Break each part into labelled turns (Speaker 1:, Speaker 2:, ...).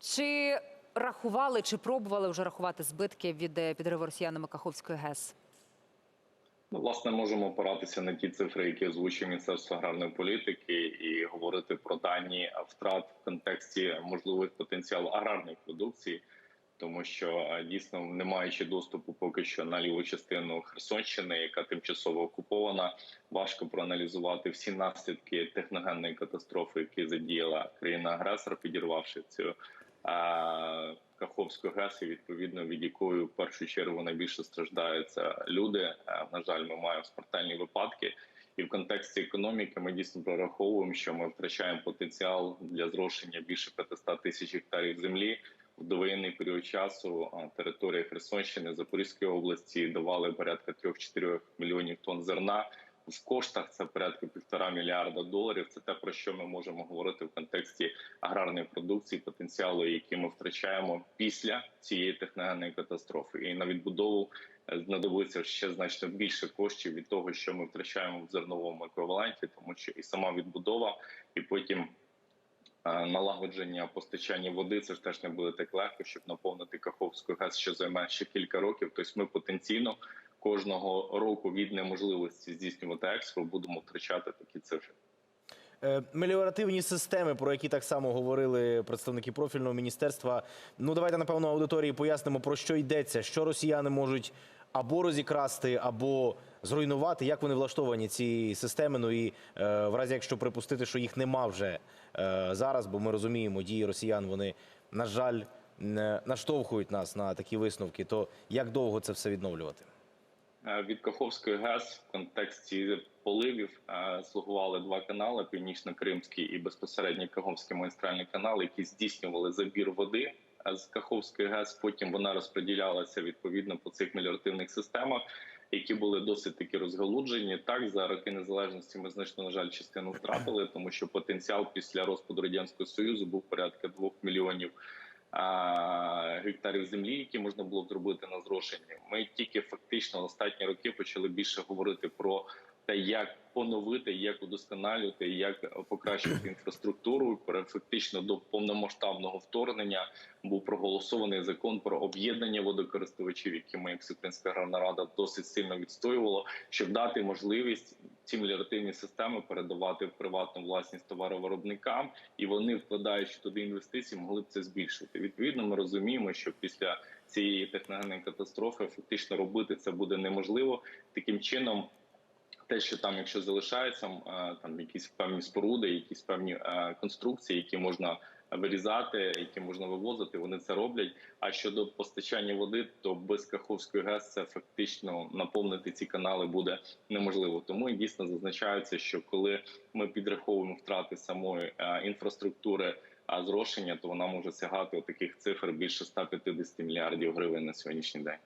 Speaker 1: Чи рахували, чи пробували вже рахувати збитки від е, підриву росіянами Каховської ГЕС?
Speaker 2: Ну, власне, можемо опиратися на ті цифри, які озвучує Міністерство аграрної політики, і говорити про дані втрат в контексті можливих потенціалу аграрної продукції, тому що е, дійсно, не маючи доступу поки що на ліву частину Херсонщини, яка тимчасово окупована, важко проаналізувати всі наслідки техногенної катастрофи, які задіяла країна-агресор, підірвавши цю Каховську ГЕС, і відповідно від якої в першу чергу найбільше страждаються люди. На жаль, ми маємо смертельні випадки. І в контексті економіки ми дійсно прораховуємо, що ми втрачаємо потенціал для зрошення більше 500 тисяч гектарів землі. В довоєнний період часу а, територія Херсонщини, Запорізької області давали порядка 3-4 мільйонів тонн зерна. В коштах це порядка півтора мільярда доларів. Це те про що ми можемо говорити в контексті аграрної продукції, потенціалу, який ми втрачаємо після цієї техногенної катастрофи. І на відбудову е, знадобиться ще значно більше коштів від того, що ми втрачаємо в зерновому еквіваленті, тому що і сама відбудова, і потім. е, Налагодження постачання води це ж теж не буде так легко, щоб наповнити Каховську ГЕС, що займе ще кілька років. Тобто ми потенційно кожного року від неможливості здійснювати експорт будемо втрачати такі цифри.
Speaker 3: Е, Меліоративні системи, про які так само говорили представники профільного міністерства. Ну давайте напевно аудиторії пояснимо про що йдеться, що росіяни можуть або розікрасти, або зруйнувати, як вони влаштовані ці системи. Ну і е, в разі, якщо припустити, що їх нема вже е, зараз, бо ми розуміємо, дії росіян вони на жаль не наштовхують нас на такі висновки. То як довго це все відновлювати?
Speaker 2: Е, Від Каховської ГЕС в контексті поливів е, слугували два канали: Північно-Кримський і безпосередньо Каховський магістральний канал, які здійснювали забір води е, з Каховської ГЕС. Потім вона розподілялася відповідно по цих меліоративних системах, які були досить таки розгалуджені. Так за роки незалежності ми значно на жаль частину втратили, тому що потенціал після розпаду радянського союзу був порядка двох мільйонів гектарів землі, які можна було зробити на зрошенні. Ми тільки фактично останні роки почали більше говорити про те, як поновити, як удосконалювати, як покращити інфраструктуру. Фактично до повномасштабного вторгнення був проголосований закон про об'єднання водокористувачів, які ми, як Всеукраїнська аграрна рада, досить сильно відстоювало, щоб дати можливість ці меліоративні системи передавати в приватну власність товаровиробникам, і вони, вкладаючи туди інвестиції, могли б це збільшити. Відповідно, ми розуміємо, що після цієї техногенної катастрофи фактично робити це буде неможливо. Таким чином, те, що там, якщо залишається е, там якісь певні споруди, якісь певні е, конструкції, які можна вирізати, які можна вивозити, вони це роблять. А щодо постачання води, то без Каховської ГЕС це фактично наповнити ці канали буде неможливо. Тому дійсно зазначається, що коли ми підраховуємо втрати самої е, інфраструктури. Зрошення, то вона може сягати таких цифр більше 150 мільярдів гривень на сьогоднішній день.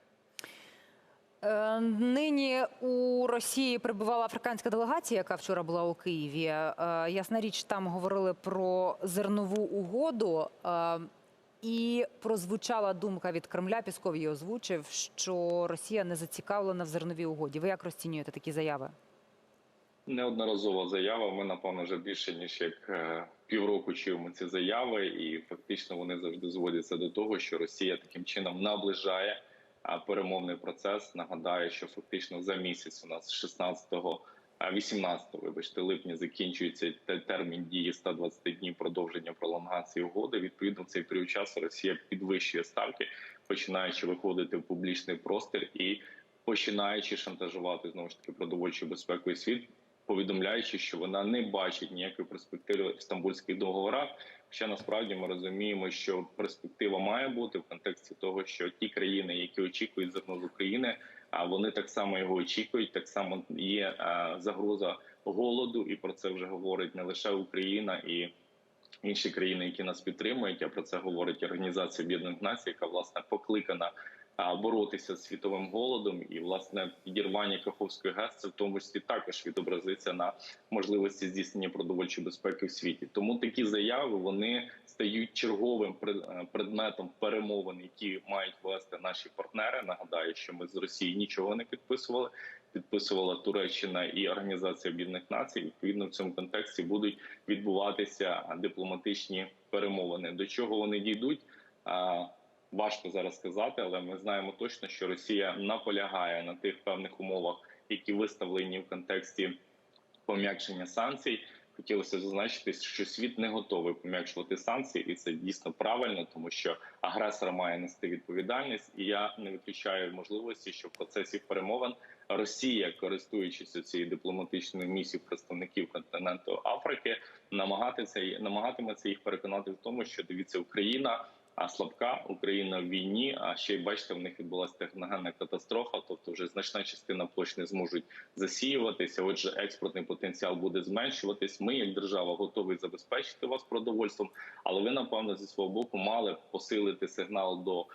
Speaker 1: Е, Нині у Росії прибувала африканська делегація, яка вчора була у Києві. Е, Ясна річ, там говорили про зернову угоду. е, І прозвучала думка від Кремля. Пісков її озвучив, що Росія не зацікавлена в зерновій угоді. Ви як розцінюєте такі заяви?
Speaker 2: Неодноразова заява. Ми напевно вже більше ніж як півроку чуємо ці заяви, і фактично вони завжди зводяться до того, що Росія таким чином наближає перемовний процес. Нагадаю, що фактично за місяць у нас 16-го, а, 18-го, вибачте, липня закінчується термін дії 120 днів продовження пролонгації угоди. Відповідно, цей період часу Росія підвищує ставки, починаючи виходити в публічний простір і починаючи шантажувати знову ж таки продовольчу безпеку і світ повідомляючи, що вона не бачить ніякої перспективи в стамбульських договорах. Хоча насправді ми розуміємо, що перспектива має бути в контексті того, що ті країни, які очікують зерно з України, вони так само його очікують. Так само є загроза голоду, і про це вже говорить не лише Україна і. Інші країни, які нас підтримують, а про це говорить Організація Об'єднаних Націй, яка власне покликана боротися з світовим голодом, і власне підірвання Каховської ГЕС це в тому числі також відобразиться на можливості здійснення продовольчої безпеки в світі. Тому такі заяви вони стають черговим е, предметом перемовин, які мають вести наші партнери. Нагадаю, що ми з Росії нічого не підписували. підписувала Туреччина і Організація Об'єднаних Націй. Відповідно, в цьому контексті будуть відбуватися дипломатичні перемовини. До чого вони дійдуть? Важко зараз сказати, але ми знаємо точно, що Росія наполягає на тих певних умовах, які виставлені в контексті пом'якшення санкцій. Хотілося зазначити, що світ не готовий пом'якшувати санкції, і це дійсно правильно, тому що агресор має нести відповідальність. І я не виключаю можливості, що в процесі перемовин Росія, користуючись цією дипломатичною місією представників континенту Африки, намагатися намагатиметься їх переконати в тому, що дивіться Україна. А слабка Україна в війні. А ще й бачите, в них відбулася техногенна катастрофа. Тобто, вже значна частина площ не зможуть засіюватися. Отже, експортний потенціал буде зменшуватись. Ми, як держава, готові забезпечити вас продовольством, але ви, напевно, зі свого боку мали посилити сигнал до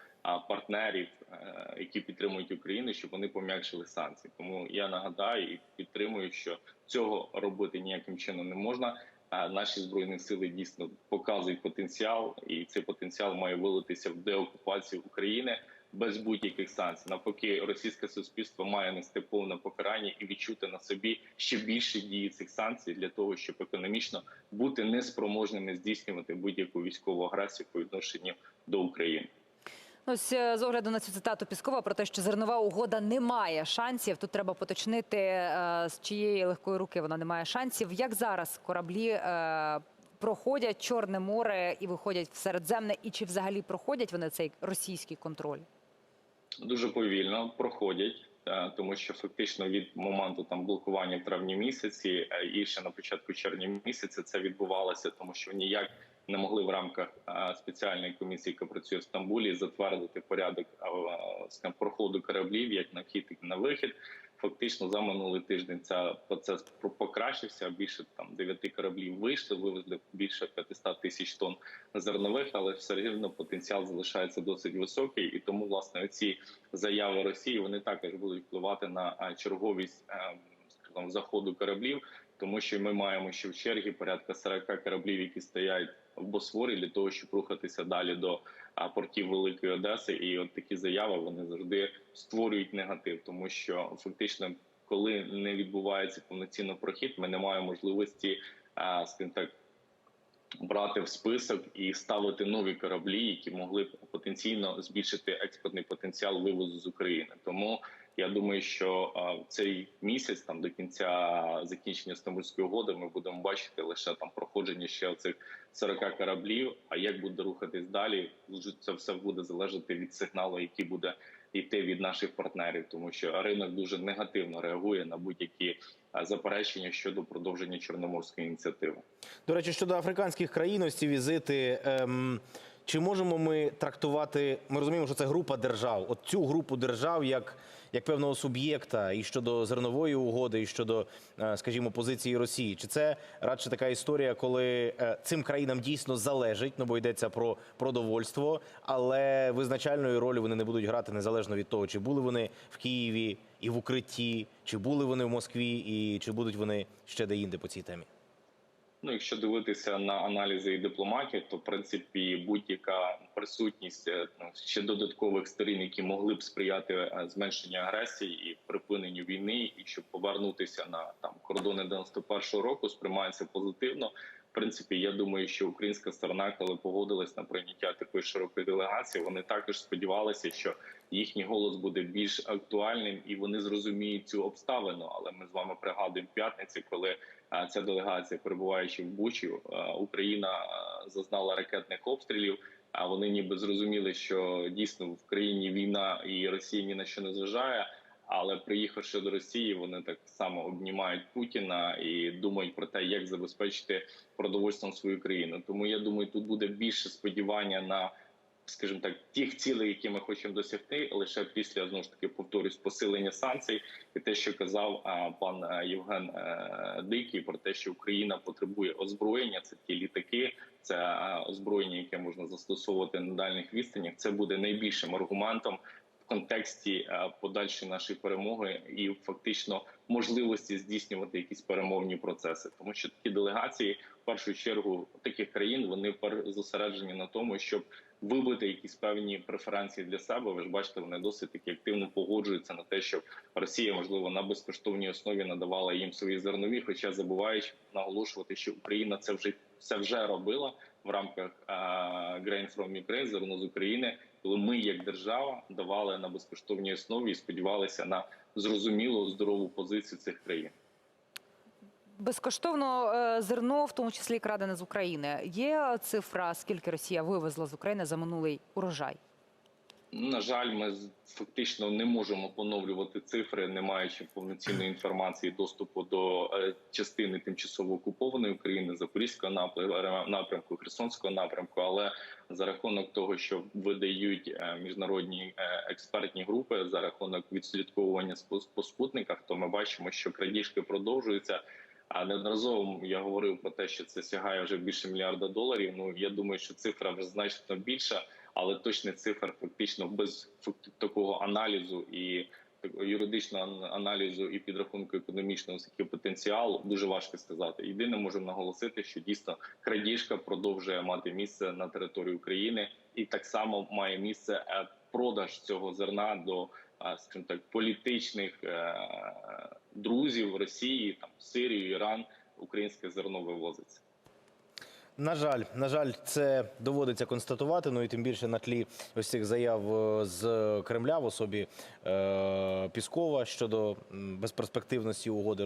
Speaker 2: партнерів, е, які підтримують Україну, щоб вони пом'якшили санкції. Тому я нагадаю і підтримую, що цього робити ніяким чином не можна. Наші збройні сили дійсно показують потенціал, і цей потенціал має вилитися в деокупацію України без будь-яких санкцій. Навпаки, російське суспільство має нести повне покарання і відчути на собі ще більше дії цих санкцій для того, щоб економічно бути неспроможними здійснювати будь-яку військову агресію по відношенню до України.
Speaker 1: Ось е, з огляду на цю цитату Піскова про те, що зернова угода не має шансів. Тут треба поточнити, е, з чиєї легкої руки вона не має шансів. Як зараз кораблі е, проходять Чорне море і виходять в Середземне, і чи взагалі проходять вони цей російський контроль?
Speaker 2: дуже повільно проходять, тому що фактично від моменту там блокування в травні місяці і ще на початку червня місяця це відбувалося, тому що ніяк не могли в рамках спеціальної комісії, яка працює в Стамбулі, затвердити порядок скажімо, проходу кораблів як на вхід, і на вихід. Фактично за минулий тиждень ця процес про- покращився. Більше там дев'яти кораблів вийшли, вивезли більше 500 тисяч тонн зернових, але все рівно потенціал залишається досить високий, і тому власне ці заяви Росії вони також будуть впливати на черговість скажімо, заходу кораблів, тому що ми маємо ще в чергі порядка 40 кораблів, які стоять в Босфорі для того, щоб рухатися далі до портів Великої Одеси. І от такі заяви вони завжди створюють негатив, тому що фактично, коли не відбувається повноцінно прохід, ми не маємо можливості, скажімо так брати в список і ставити нові кораблі, які могли б потенційно збільшити експортний потенціал вивозу з України. Тому я думаю, що цей місяць, там до кінця закінчення Стамбульської угоди, ми будемо бачити лише там проходження ще цих 40 кораблів. А як буде рухатись далі, це все буде залежати від сигналу, який буде йти від наших партнерів, тому що ринок дуже негативно реагує на будь-які заперечення щодо продовження чорноморської ініціативи.
Speaker 3: До речі, щодо африканських країн, ось ці візити. Ем, чи можемо ми трактувати? Ми розуміємо, що це група держав. От цю групу держав як, як певного суб'єкта і щодо зернової угоди, і щодо, е, скажімо, позиції Росії. Чи це радше така історія, коли е, цим країнам дійсно залежить, ну бо йдеться про продовольство, але визначальної ролі вони не будуть грати незалежно від того, чи були вони в Києві і в укритті, чи були вони в Москві, і чи будуть вони ще де-інде по цій темі.
Speaker 2: Ну, якщо дивитися на аналізи і дипломатів, то в принципі будь-яка присутність е, ну, ще додаткових сторін, які могли б сприяти е, зменшенню агресії і припиненню війни, і щоб повернутися на там кордони 91-го року, сприймається позитивно. В принципі, я думаю, що українська сторона, коли погодилась на прийняття такої широкої делегації, вони також сподівалися, що їхній голос буде більш актуальним і вони зрозуміють цю обставину. Але ми з вами пригадуємо п'ятниці, коли ця делегація, перебуваючи в Бучі, Україна зазнала ракетних обстрілів. А вони ніби зрозуміли, що дійсно в країні війна і Росія ні на що не зважає. Але приїхавши до Росії, вони так само обнімають Путіна і думають про те, як забезпечити продовольством свою країну. Тому я думаю, тут буде більше сподівання на, скажімо так, тих цілей, які ми хочемо досягти, лише після знову ж таки повторюсь посилення санкцій, і те, що казав а, пан а, Євген а, Дикий, про те, що Україна потребує озброєння, це ті літаки. Це а, озброєння, яке можна застосовувати на дальних відстанях. Це буде найбільшим аргументом контексті е, подальшої нашої перемоги і фактично можливості здійснювати якісь перемовні процеси, тому що такі делегації в першу чергу таких країн вони зосереджені на тому, щоб вибити якісь певні преференції для себе. Ви ж бачите, вони досить таки активно погоджуються на те, щоб Росія можливо на безкоштовній основі надавала їм свої зернові, хоча забуваючи наголошувати, що Україна це вже це вже робила в рамках Grain from Ukraine, зерно з України, коли ми, як держава, давали на безкоштовній основі і сподівалися на зрозумілу здорову позицію цих країн.
Speaker 1: Безкоштовно е, зерно, в тому числі крадене з України. Є цифра, скільки Росія вивезла з України за минулий урожай?
Speaker 2: На жаль, ми фактично не можемо поновлювати цифри, не маючи повноцінної інформації доступу до е, частини тимчасово окупованої України, Запорізького напря- напрямку, Херсонського напрямку. Але за рахунок того, що видають е, міжнародні е, експертні групи, за рахунок відслідковування по спутниках, то ми бачимо, що крадіжки продовжуються. А неодноразово я говорив про те, що це сягає вже більше мільярда доларів. Ну я думаю, що цифра значно більша, але точних цифр фактично без такого аналізу і юридичного аналізу і підрахунку економічного потенціалу дуже важко сказати. Єдине можемо наголосити, що дійсно крадіжка продовжує мати місце на території України, і так само має місце е, продаж цього зерна до а, скажімо так політичних е, друзів Росії, там Сирію, Іран, українське зерно вивозиться.
Speaker 3: На жаль, на жаль, це доводиться констатувати. Ну і тим більше на тлі ось цих заяв е, з Кремля в особі е, Піскова щодо безперспективності угоди.